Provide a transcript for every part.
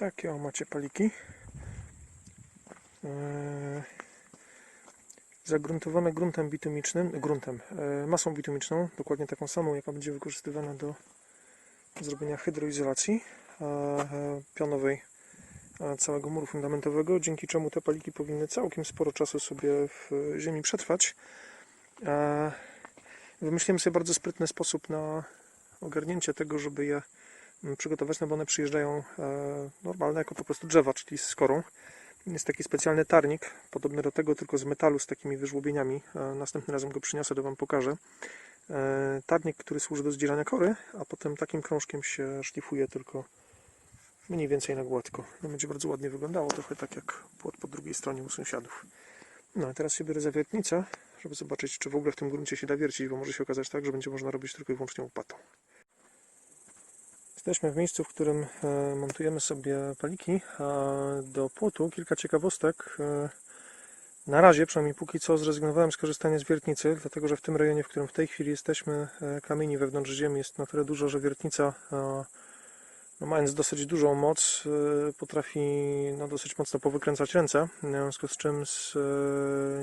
Takie o macie paliki. Eee, Zagruntowane gruntem bitumicznym, gruntem, e, masą bitumiczną, dokładnie taką samą, jaka będzie wykorzystywana do zrobienia hydroizolacji e, e, pionowej e, całego muru fundamentowego, dzięki czemu te paliki powinny całkiem sporo czasu sobie w ziemi przetrwać. E, Wymyśliłem sobie bardzo sprytny sposób na ogarnięcie tego, żeby je przygotować, no bo one przyjeżdżają e, normalne jako po prostu drzewa, czyli z korą. Jest taki specjalny tarnik, podobny do tego, tylko z metalu z takimi wyżłobieniami. E, Następnym razem go przyniosę, to Wam pokażę. E, Tarnik, który służy do zdzierania kory, a potem takim krążkiem się szlifuje tylko mniej więcej na gładko. No, będzie bardzo ładnie wyglądało, trochę tak jak płot po drugiej stronie u sąsiadów. No a teraz się biorę za wiertnicę, żeby zobaczyć, czy w ogóle w tym gruncie się da wiercić, bo może się okazać tak, że będzie można robić tylko i wyłącznie łopatą. Jesteśmy w miejscu, w którym e, montujemy sobie paliki do płotu. Kilka ciekawostek. E, Na razie, przynajmniej póki co, zrezygnowałem z korzystania z wiertnicy, dlatego że w tym rejonie, w którym w tej chwili jesteśmy, e, kamieni wewnątrz ziemi jest na tyle dużo, że wiertnica, no, mając dosyć dużą moc, potrafi no, dosyć mocno powykręcać ręce. W związku z czym z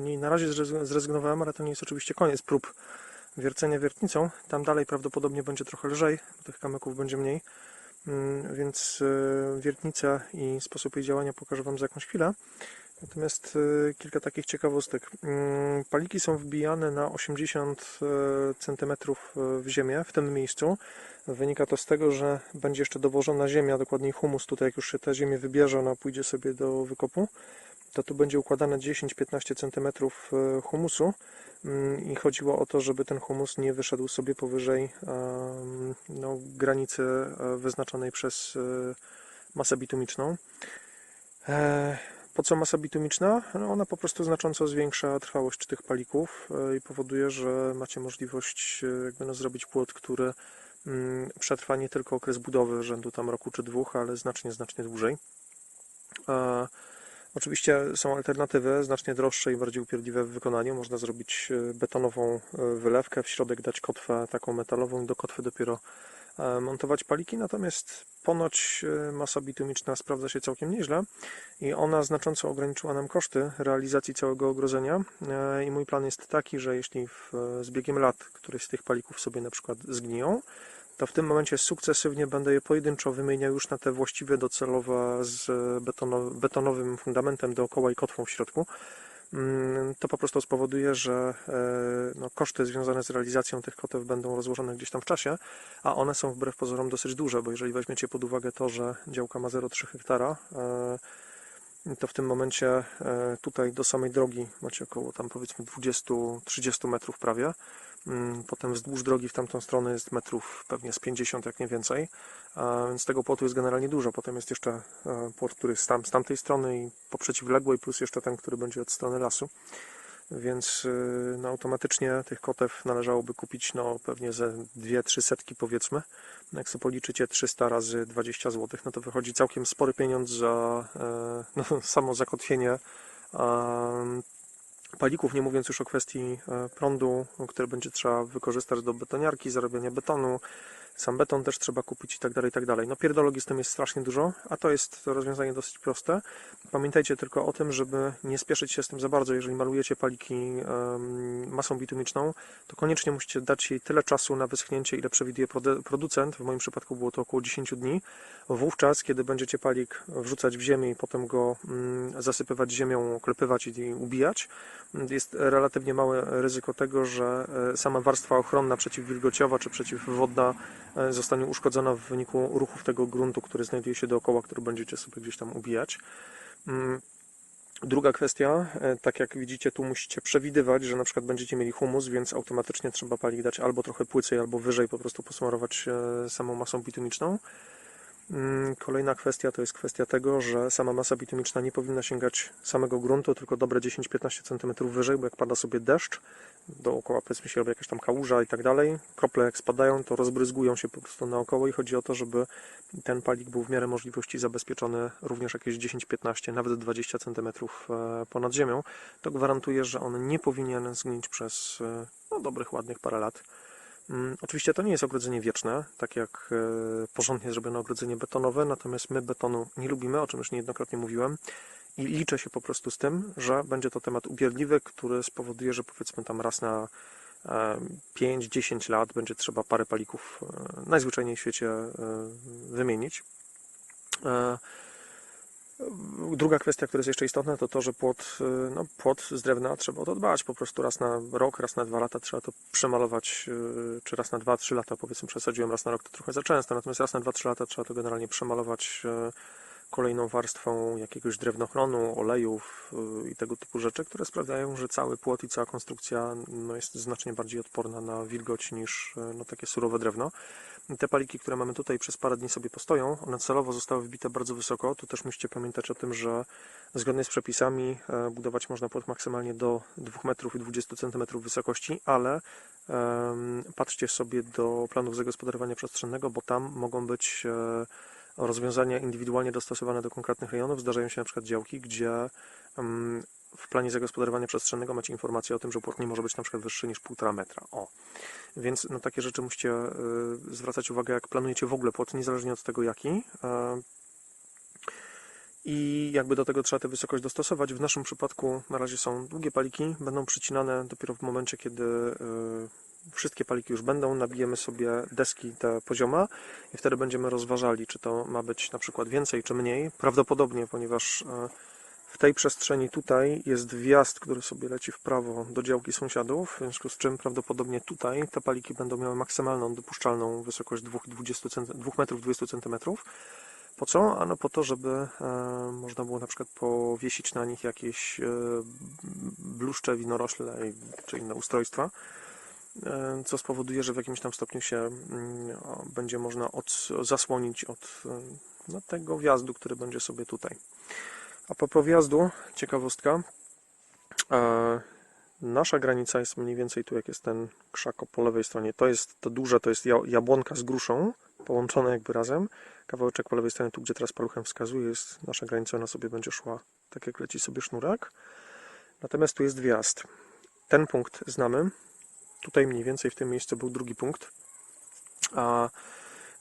niej na razie zrez- zrezygnowałem, ale to nie jest oczywiście koniec prób wiercenia wiertnicą. Tam dalej prawdopodobnie będzie trochę lżej, bo tych kamyków będzie mniej. Mm, Więc e, wiertnicę i sposób jej działania pokażę Wam za jakąś chwilę. Natomiast e, kilka takich ciekawostek. Mm, Paliki są wbijane na 80 cm w ziemię w tym miejscu. Wynika to z tego, że będzie jeszcze dowożona ziemia, dokładniej humus. Tutaj jak już się ta ziemia wybierze, ona pójdzie sobie do wykopu. To tu będzie układane 10-15 cm humusu i chodziło o to, żeby ten humus nie wyszedł sobie powyżej no, granicy e, wyznaczonej przez e, masę bitumiczną. E, Po co masa bitumiczna? No ona po prostu znacząco zwiększa trwałość tych palików i powoduje, że macie możliwość jakby no, zrobić płot, który mm, przetrwa nie tylko okres budowy rzędu tam roku czy dwóch, ale znacznie, znacznie dłużej. Oczywiście są alternatywy, znacznie droższe i bardziej upierdliwe w wykonaniu. Można zrobić e, betonową e, wylewkę, w środek dać kotwę taką metalową i do kotwy dopiero e, montować paliki. Natomiast ponoć masa bitumiczna sprawdza się całkiem nieźle i ona znacząco ograniczyła nam koszty realizacji całego ogrodzenia. I mój plan jest taki, że jeśli w, z biegiem lat któreś z tych palików sobie na przykład zgniją, to w tym momencie sukcesywnie będę je pojedynczo wymieniał już na te właściwe docelowe z betono, betonowym fundamentem dookoła i kotwą w środku. Mm, To po prostu spowoduje, że e, no, koszty związane z realizacją tych kotew będą rozłożone gdzieś tam w czasie, a one są wbrew pozorom dosyć duże, bo jeżeli weźmiecie pod uwagę to, że działka ma 0,3 hektara, e, to w tym momencie e, tutaj do samej drogi macie około tam powiedzmy 20-30 metrów prawie. Mm, Potem wzdłuż drogi w tamtą stronę jest metrów pewnie z 50, jak nie więcej. A Więc tego płotu jest generalnie dużo. Potem jest jeszcze e, płot, który jest tam, z tamtej strony i po przeciwległej, plus jeszcze ten, który będzie od strony lasu. Więc y, no, automatycznie tych kotew należałoby kupić no, pewnie ze 2-3 setki powiedzmy. No, Jak sobie policzycie 300 razy 20 zł, no to wychodzi całkiem spory pieniądz za e, no, samo zakotwienie palików, nie mówiąc już o kwestii e, prądu, który będzie trzeba wykorzystać do betoniarki, zarabiania betonu. Sam beton też trzeba kupić i tak dalej, i tak dalej. No pierdologi z tym jest strasznie dużo, a to jest rozwiązanie dosyć proste. Pamiętajcie tylko o tym, żeby nie spieszyć się z tym za bardzo. Jeżeli malujecie paliki masą bitumiczną, to koniecznie musicie dać jej tyle czasu na wyschnięcie, ile przewiduje producent. W moim przypadku było to około 10 dni. Wówczas, kiedy będziecie palik wrzucać w ziemię i potem go mm, zasypywać ziemią, oklepywać i ubijać, jest relatywnie małe ryzyko tego, że e, sama warstwa ochronna przeciwwilgociowa czy przeciwwodna zostanie uszkodzona w wyniku ruchów tego gruntu, który znajduje się dookoła, który będziecie sobie gdzieś tam ubijać. Mm, Druga kwestia, e, tak jak widzicie, tu musicie przewidywać, że na przykład będziecie mieli humus, więc automatycznie trzeba palik dać albo trochę płycej, albo wyżej, po prostu posmarować e, samą masą bitumiczną. Mm, Kolejna kwestia to jest kwestia tego, że sama masa bitumiczna nie powinna sięgać samego gruntu, tylko dobre 10-15 cm wyżej, bo jak pada sobie deszcz, dookoła powiedzmy się robi jakaś tam kałuża i tak dalej, krople jak spadają, to rozbryzgują się po prostu naokoło i chodzi o to, żeby ten palik był w miarę możliwości zabezpieczony również jakieś 10-15, nawet 20 cm ponad ziemią. To gwarantuje, że on nie powinien zgnić przez e, no, dobrych, ładnych parę lat. Mm, Oczywiście to nie jest ogrodzenie wieczne, tak jak e, porządnie zrobione ogrodzenie betonowe, natomiast my betonu nie lubimy, o czym już niejednokrotnie mówiłem i liczę się po prostu z tym, że będzie to temat ubiedliwy, który spowoduje, że powiedzmy tam raz na 5-10 lat będzie trzeba parę palików e, najzwyczajniej w świecie e, wymienić. Druga kwestia, która jest jeszcze istotna, to to, że płot, y, no, płot z drewna trzeba o to dbać. Po prostu raz na rok, raz na dwa lata trzeba to przemalować, y, czy raz na dwa, trzy lata, powiedzmy, przesadziłem, raz na rok to trochę za często, natomiast raz na dwa, trzy lata trzeba to generalnie przemalować y, kolejną warstwą jakiegoś drewnochronu, olejów y, i tego typu rzeczy, które sprawiają, że cały płot i cała konstrukcja no, jest znacznie bardziej odporna na wilgoć niż y, no, takie surowe drewno. Te paliki, które mamy tutaj przez parę dni sobie postoją, one celowo zostały wbite bardzo wysoko. Tu też musicie pamiętać o tym, że zgodnie z przepisami e, budować można płot maksymalnie do 2 metrów i 20 cm wysokości, ale em, patrzcie sobie do planów zagospodarowania przestrzennego, bo tam mogą być e, rozwiązania indywidualnie dostosowane do konkretnych rejonów. Zdarzają się na przykład działki, gdzie em, w planie zagospodarowania przestrzennego macie informację o tym, że płot nie może być na przykład wyższy niż 1,5 metra. O. Więc no, takie rzeczy musicie y, zwracać uwagę, jak planujecie w ogóle płot, niezależnie od tego jaki. Y, I jakby do tego trzeba tę wysokość dostosować. W naszym przypadku na razie są długie paliki, będą przycinane dopiero w momencie, kiedy y, wszystkie paliki już będą, nabijemy sobie deski te pozioma i wtedy będziemy rozważali, czy to ma być na przykład więcej, czy mniej. Prawdopodobnie, ponieważ y, w tej przestrzeni tutaj jest wjazd, który sobie leci w prawo do działki sąsiadów, w związku z czym prawdopodobnie tutaj te paliki będą miały maksymalną dopuszczalną wysokość 2 metrów 20 cm. Po co? Ano po to, żeby e, można było na przykład powiesić na nich jakieś e, bluszcze, winorośle czy inne ustrojstwa, e, co spowoduje, że w jakimś tam stopniu się mm, będzie można od, zasłonić od e, no, tego wjazdu, który będzie sobie tutaj. A propos wjazdu, ciekawostka. E, nasza granica jest mniej więcej tu, jak jest ten krzak po lewej stronie. To jest to duże, to jest ja- jabłonka z gruszą, połączone jakby razem. Kawałeczek po lewej stronie, tu gdzie teraz paluchem wskazuje, jest nasza granica, ona sobie będzie szła tak jak leci sobie sznurek. Natomiast tu jest wjazd. Ten punkt znamy. Tutaj mniej więcej w tym miejscu był drugi punkt. A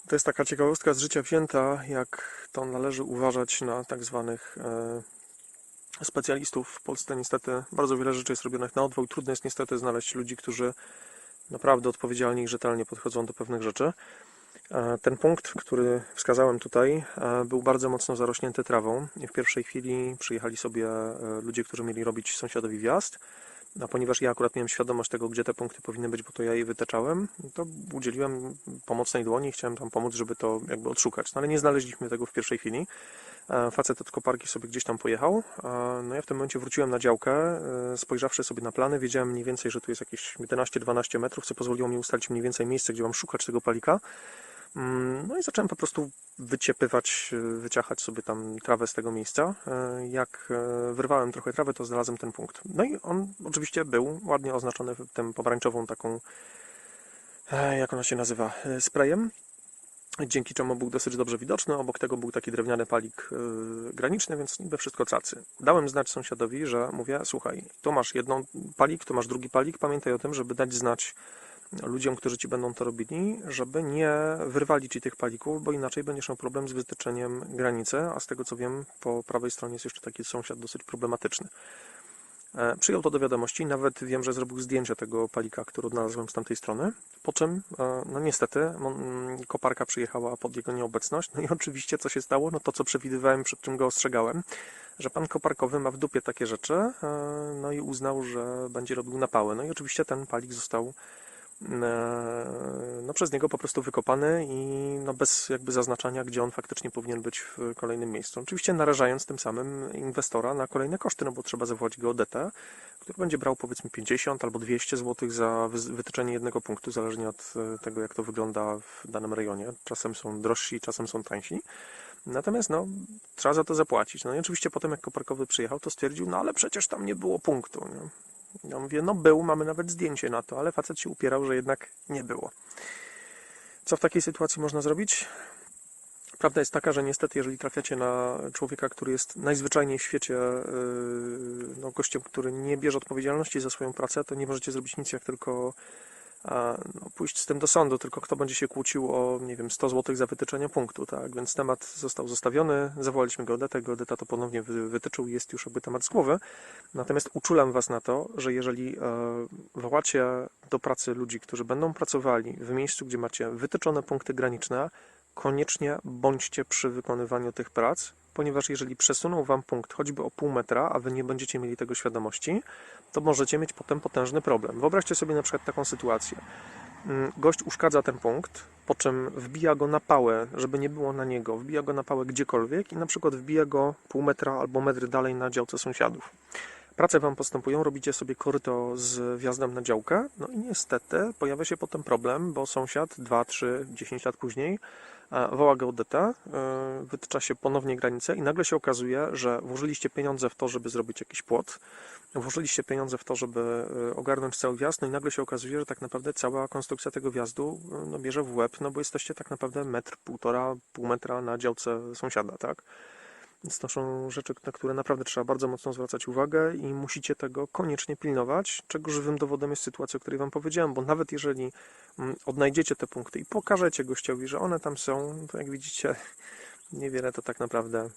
to jest taka ciekawostka z życia wzięta, jak to należy uważać na tak zwanych e, specjalistów. W Polsce niestety bardzo wiele rzeczy jest robionych na i trudno jest niestety znaleźć ludzi, którzy naprawdę odpowiedzialnie i rzetelnie podchodzą do pewnych rzeczy. E, Ten punkt, który wskazałem tutaj, e, był bardzo mocno zarośnięty trawą w pierwszej chwili przyjechali sobie ludzie, którzy mieli robić sąsiadowi wjazd. A ponieważ ja akurat miałem świadomość tego, gdzie te punkty powinny być, bo to ja je wytyczałem, to udzieliłem pomocnej dłoni i chciałem tam pomóc, żeby to jakby odszukać. No ale nie znaleźliśmy tego w pierwszej chwili. E, Facet od koparki sobie gdzieś tam pojechał. E, No ja w tym momencie wróciłem na działkę, e, spojrzawszy sobie na plany, wiedziałem mniej więcej, że tu jest jakieś 11-12 metrów, co pozwoliło mi ustalić mniej więcej miejsce, gdzie mam szukać tego palika. Mm, No i zacząłem po prostu wyciepywać, y, wyciachać sobie tam trawę z tego miejsca. E, Jak e, wyrwałem trochę trawy, to znalazłem ten punkt. No i on oczywiście był ładnie oznaczony tym pomarańczową taką, e, jak ona się nazywa, e, sprayem. Dzięki czemu był dosyć dobrze widoczny. Obok tego był taki drewniany palik e, graniczny, więc niby wszystko cacy. Dałem znać sąsiadowi, że mówię, słuchaj, tu masz jedną palik, tu masz drugi palik. Pamiętaj o tym, żeby dać znać ludziom, którzy ci będą to robili, żeby nie wyrwali ci tych palików, bo inaczej będziesz miał problem z wytyczeniem granicy, a z tego co wiem, po prawej stronie jest jeszcze taki sąsiad dosyć problematyczny. E, Przyjął to do wiadomości, nawet wiem, że zrobił zdjęcie tego palika, który odnalazłem z tamtej strony, po czym, e, no niestety, koparka przyjechała pod jego nieobecność, no i oczywiście co się stało, no to co przewidywałem, przed czym go ostrzegałem, że pan koparkowy ma w dupie takie rzeczy, e, no i uznał, że będzie robił napały. No i oczywiście ten palik został no, przez niego po prostu wykopany i no, bez jakby zaznaczania, gdzie on faktycznie powinien być w kolejnym miejscu. Oczywiście narażając tym samym inwestora na kolejne koszty, no bo trzeba zawołać geodetę, który będzie brał powiedzmy 50 albo 200 zł za wy- wytyczenie jednego punktu, zależnie od e, tego, jak to wygląda w danym rejonie. Czasem są drożsi, czasem są tańsi. Natomiast no, trzeba za to zapłacić. No i oczywiście potem jak Koparkowy przyjechał, to stwierdził, no ale przecież tam nie było punktu. Nie? Ja mówię, no był, mamy nawet zdjęcie na to, ale facet się upierał, że jednak nie było. Co w takiej sytuacji można zrobić? Prawda jest taka, że niestety, jeżeli trafiacie na człowieka, który jest najzwyczajniej w świecie yy, no, gościem, który nie bierze odpowiedzialności za swoją pracę, to nie możecie zrobić nic, jak tylko no, pójść z tym do sądu, tylko kto będzie się kłócił o, nie wiem, 100 zł za wytyczenie punktu, tak? Więc temat został zostawiony, zawołaliśmy geodetę, geodeta to ponownie wy, wytyczył jest już jakby temat z głowy. Natomiast uczulam Was na to, że jeżeli e, wołacie do pracy ludzi, którzy będą pracowali w miejscu, gdzie macie wytyczone punkty graniczne, koniecznie bądźcie przy wykonywaniu tych prac, ponieważ jeżeli przesuną Wam punkt choćby o pół metra, a Wy nie będziecie mieli tego świadomości, to możecie mieć potem potężny problem. Wyobraźcie sobie na przykład taką sytuację. Mm, Gość uszkadza ten punkt, po czym wbija go na pałę, żeby nie było na niego, wbija go na pałę gdziekolwiek i na przykład wbija go pół metra albo metr dalej na działce sąsiadów. Prace Wam postępują, robicie sobie koryto z wjazdem na działkę, no i niestety pojawia się potem problem, bo sąsiad 2, 3, 10 lat później e, woła geodetę, e, wytycza się ponownie granicę i nagle się okazuje, że włożyliście pieniądze w to, żeby zrobić jakiś płot, włożyliście pieniądze w to, żeby e, ogarnąć cały wjazd, no i nagle się okazuje, że tak naprawdę cała konstrukcja tego wjazdu no, bierze w łeb, no bo jesteście tak naprawdę metr, półtora, pół metra na działce sąsiada, tak? To są rzeczy, na które naprawdę trzeba bardzo mocno zwracać uwagę i musicie tego koniecznie pilnować, czego żywym dowodem jest sytuacja, o której Wam powiedziałem, bo nawet jeżeli mm, odnajdziecie te punkty i pokażecie gościowi, że one tam są, to jak widzicie, niewiele to tak naprawdę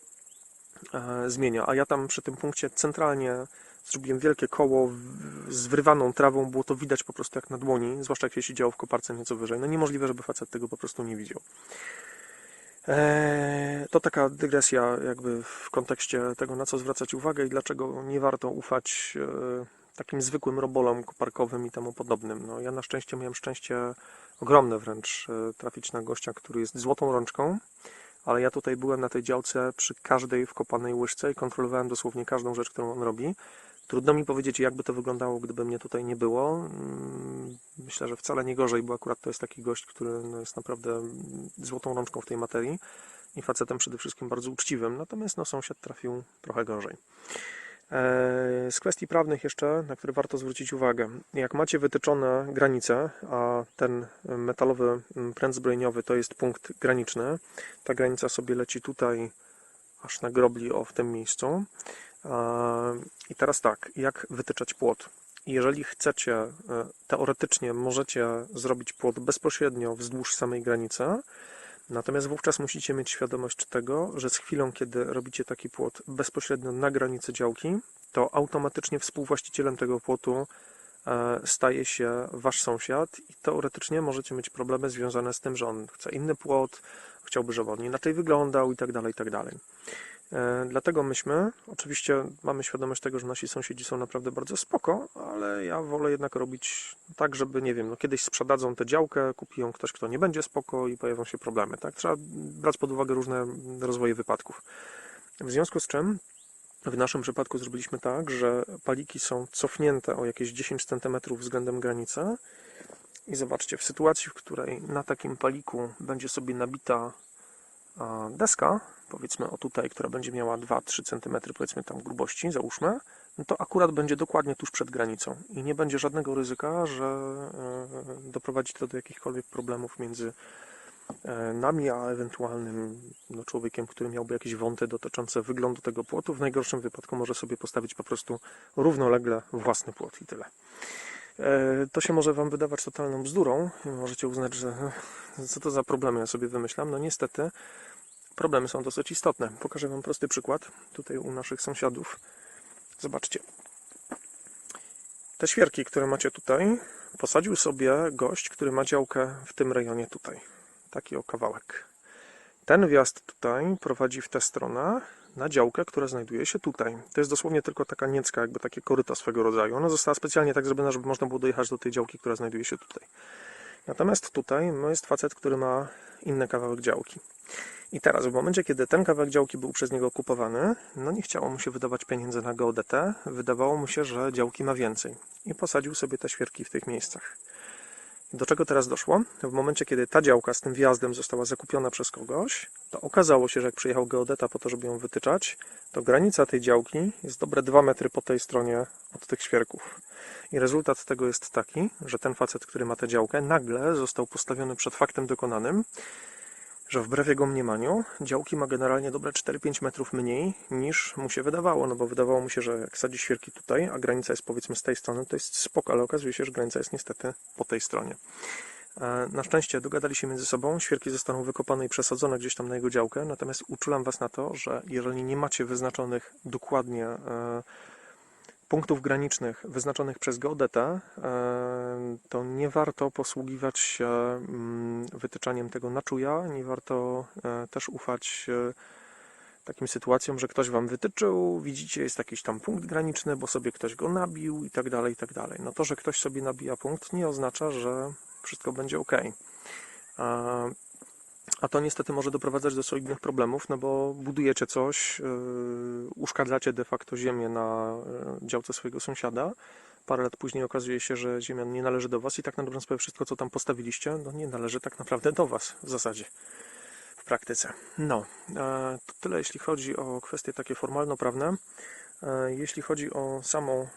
e, zmienia. A ja tam przy tym punkcie centralnie zrobiłem wielkie koło z wyrywaną trawą, było to widać po prostu jak na dłoni, zwłaszcza jak się siedziało w koparce nieco wyżej. No niemożliwe, żeby facet tego po prostu nie widział. Eee, To taka dygresja jakby w kontekście tego, na co zwracać uwagę i dlaczego nie warto ufać e, takim zwykłym robolom koparkowym i temu podobnym. No, ja na szczęście miałem szczęście ogromne wręcz e, trafić na gościa, który jest złotą rączką, ale ja tutaj byłem na tej działce przy każdej wkopanej łyżce i kontrolowałem dosłownie każdą rzecz, którą on robi. Trudno mi powiedzieć, jakby to wyglądało, gdyby mnie tutaj nie było. Mm, Myślę, że wcale nie gorzej, bo akurat to jest taki gość, który no, jest naprawdę złotą rączką w tej materii i facetem przede wszystkim bardzo uczciwym. Natomiast no, sąsiad trafił trochę gorzej. E, Z kwestii prawnych jeszcze, na które warto zwrócić uwagę. Jak macie wytyczone granice, a ten metalowy mm, pręt zbrojeniowy to jest punkt graniczny, ta granica sobie leci tutaj aż na grobli o w tym miejscu. E, I teraz tak, jak wytyczać płot? Jeżeli chcecie, e, teoretycznie możecie zrobić płot bezpośrednio wzdłuż samej granicy, natomiast wówczas musicie mieć świadomość tego, że z chwilą, kiedy robicie taki płot bezpośrednio na granicy działki, to automatycznie współwłaścicielem tego płotu e, staje się wasz sąsiad i teoretycznie możecie mieć problemy związane z tym, że on chce inny płot, chciałby, żeby on inaczej wyglądał i tak dalej, i tak dalej. E, Dlatego myśmy, oczywiście mamy świadomość tego, że nasi sąsiedzi są naprawdę bardzo spoko, ale ja wolę jednak robić tak, żeby, nie wiem, no kiedyś sprzedadzą tę działkę, kupi ją ktoś, kto nie będzie spoko i pojawią się problemy, tak? Trzeba brać pod uwagę różne rozwoje wypadków. W związku z czym w naszym przypadku zrobiliśmy tak, że paliki są cofnięte o jakieś 10 cm względem granicy i zobaczcie, w sytuacji, w której na takim paliku będzie sobie nabita deska, powiedzmy o tutaj, która będzie miała 2-3 cm powiedzmy tam grubości, załóżmy, no to akurat będzie dokładnie tuż przed granicą i nie będzie żadnego ryzyka, że e, doprowadzi to do jakichkolwiek problemów między e, nami, a ewentualnym no, człowiekiem, który miałby jakieś wąty dotyczące wyglądu tego płotu. W najgorszym wypadku może sobie postawić po prostu równolegle własny płot i tyle. E, To się może Wam wydawać totalną bzdurą. Możecie uznać, że co to za problemy ja sobie wymyślam. No niestety problemy są dosyć istotne. Pokażę Wam prosty przykład tutaj u naszych sąsiadów. Zobaczcie. Te świerki, które macie tutaj, posadził sobie gość, który ma działkę w tym rejonie tutaj. Taki o kawałek. Ten wjazd tutaj prowadzi w tę stronę na działkę, która znajduje się tutaj. To jest dosłownie tylko taka niecka, jakby takie koryto swego rodzaju. Ona została specjalnie tak zrobiona, żeby można było dojechać do tej działki, która znajduje się tutaj. Natomiast tutaj no, jest facet, który ma inny kawałek działki. I teraz, w momencie, kiedy ten kawałek działki był przez niego kupowany, no nie chciało mu się wydawać pieniędzy na geodetę, wydawało mu się, że działki ma więcej. I posadził sobie te świerki w tych miejscach. Do czego teraz doszło? W momencie, kiedy ta działka z tym wjazdem została zakupiona przez kogoś, to okazało się, że jak przyjechał geodeta po to, żeby ją wytyczać, to granica tej działki jest dobre 2 metry po tej stronie od tych świerków. I rezultat tego jest taki, że ten facet, który ma tę działkę, nagle został postawiony przed faktem dokonanym, że wbrew jego mniemaniu działki ma generalnie dobre 4-5 metrów mniej niż mu się wydawało, no bo wydawało mu się, że jak sadzi świerki tutaj, a granica jest powiedzmy z tej strony, to jest spoko, ale okazuje się, że granica jest niestety po tej stronie. E, Na szczęście dogadali się między sobą, świerki zostaną wykopane i przesadzone gdzieś tam na jego działkę, natomiast uczulam Was na to, że jeżeli nie macie wyznaczonych dokładnie e, punktów granicznych wyznaczonych przez geodetę, e, to nie warto posługiwać się mm, wytyczaniem tego na czuja, nie warto e, też ufać e, takim sytuacjom, że ktoś Wam wytyczył, widzicie, jest jakiś tam punkt graniczny, bo sobie ktoś go nabił i tak dalej, i tak dalej. No to, że ktoś sobie nabija punkt, nie oznacza, że wszystko będzie ok. A, to niestety może doprowadzać do solidnych problemów, no bo budujecie coś, yy, uszkadzacie de facto ziemię na yy, działce swojego sąsiada. Parę lat później okazuje się, że ziemia nie należy do Was i tak na dobrą sprawę wszystko, co tam postawiliście, no nie należy tak naprawdę do Was w zasadzie w praktyce. No, e, to tyle jeśli chodzi o kwestie takie formalno-prawne. E, Jeśli chodzi o samo e,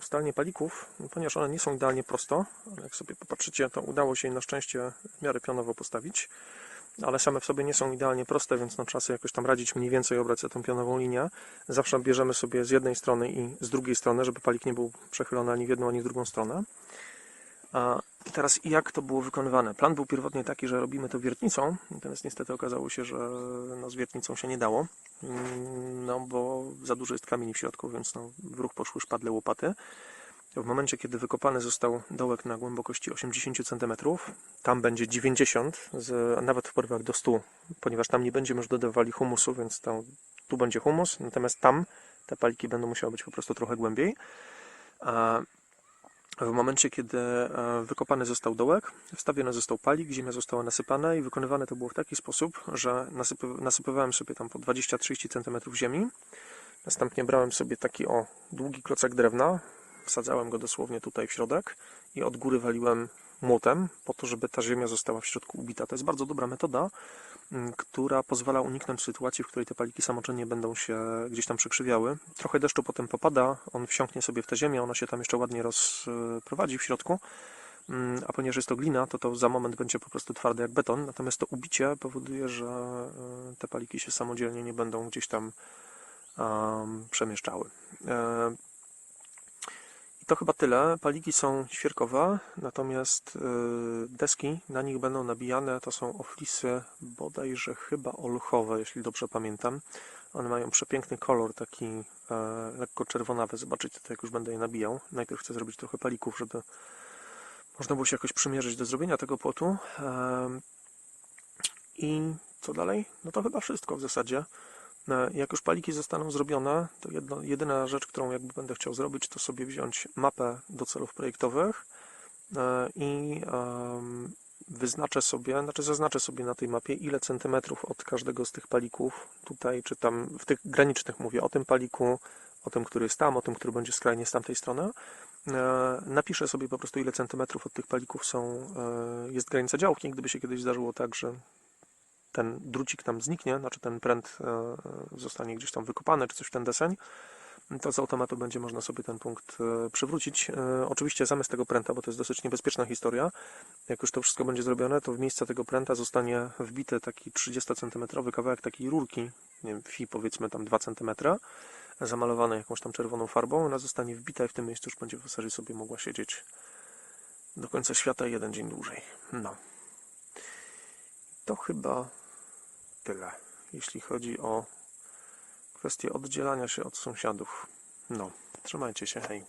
ustalenie palików, no, ponieważ one nie są idealnie prosto, jak sobie popatrzycie, to udało się je na szczęście w miarę pionowo postawić, ale same w sobie nie są idealnie proste, więc no, trzeba sobie jakoś tam radzić mniej więcej obrać tą pionową linię. Zawsze bierzemy sobie z jednej strony i z drugiej strony, żeby palik nie był przechylony ani w jedną, ani w drugą stronę. Teraz jak to było wykonywane? Plan był pierwotnie taki, że robimy to wiertnicą, natomiast niestety okazało się, że no, z wiertnicą się nie dało, Mm, no bo za dużo jest kamieni w środku, więc no, w ruch poszły szpadle łopaty. W momencie, kiedy wykopany został dołek na głębokości 80 cm, tam będzie 90, z, nawet w porywach do 100, ponieważ tam nie będziemy już dodawali humusu, więc to, tu będzie humus, natomiast tam te paliki będą musiały być po prostu trochę głębiej. W momencie, kiedy e, wykopany został dołek, wstawiony został palik, ziemia została nasypana i wykonywane to było w taki sposób, że nasypy, nasypywałem sobie tam po 20-30 cm ziemi. Następnie brałem sobie taki o długi klocek drewna, wsadzałem go dosłownie tutaj w środek i od góry waliłem młotem, po to, żeby ta ziemia została w środku ubita. To jest bardzo dobra metoda, która pozwala uniknąć sytuacji, w której te paliki samoczynnie będą się gdzieś tam przekrzywiały. Trochę deszczu potem popada, on wsiąknie sobie w tę ziemię, ona się tam jeszcze ładnie rozprowadzi w środku. A ponieważ jest to glina, to to za moment będzie po prostu twarde jak beton. Natomiast to ubicie powoduje, że e, te paliki się samodzielnie nie będą gdzieś tam przemieszczały. E, to chyba tyle. Paliki są świerkowe, natomiast y, deski na nich będą nabijane. To są oflisy bodajże chyba olchowe, jeśli dobrze pamiętam. One mają przepiękny kolor, taki e, lekko czerwonawy. Zobaczycie to, jak już będę je nabijał. Najpierw chcę zrobić trochę palików, żeby można było się jakoś przymierzyć do zrobienia tego płotu. Em, I co dalej? No to chyba wszystko w zasadzie. E, Jak już paliki zostaną zrobione, to jedno, jedyna rzecz, którą jakby będę chciał zrobić, to sobie wziąć mapę do celów projektowych e, i wyznaczę sobie, znaczy zaznaczę sobie na tej mapie, ile centymetrów od każdego z tych palików, tutaj czy tam, w tych granicznych mówię, o tym paliku, o tym, który jest tam, o tym, który będzie skrajnie z tamtej strony. E, Napiszę sobie po prostu, ile centymetrów od tych palików są, jest granica działki, gdyby się kiedyś zdarzyło tak, że ten drucik tam zniknie, znaczy ten pręt e, zostanie gdzieś tam wykopany, czy coś w ten deseń, to z automatu będzie można sobie ten punkt e, przywrócić. E, Oczywiście zamiast tego pręta, bo to jest dosyć niebezpieczna historia, jak już to wszystko będzie zrobione, to w miejsce tego pręta zostanie wbity taki 30 cm kawałek takiej rurki, nie wiem, fi powiedzmy tam 2 cm, zamalowany jakąś tam czerwoną farbą. Ona zostanie wbita i w tym miejscu już będzie w zasadzie sobie mogła siedzieć do końca świata jeden dzień dłużej. No. To chyba tyle, jeśli chodzi o kwestię oddzielania się od sąsiadów. No, trzymajcie się, hej.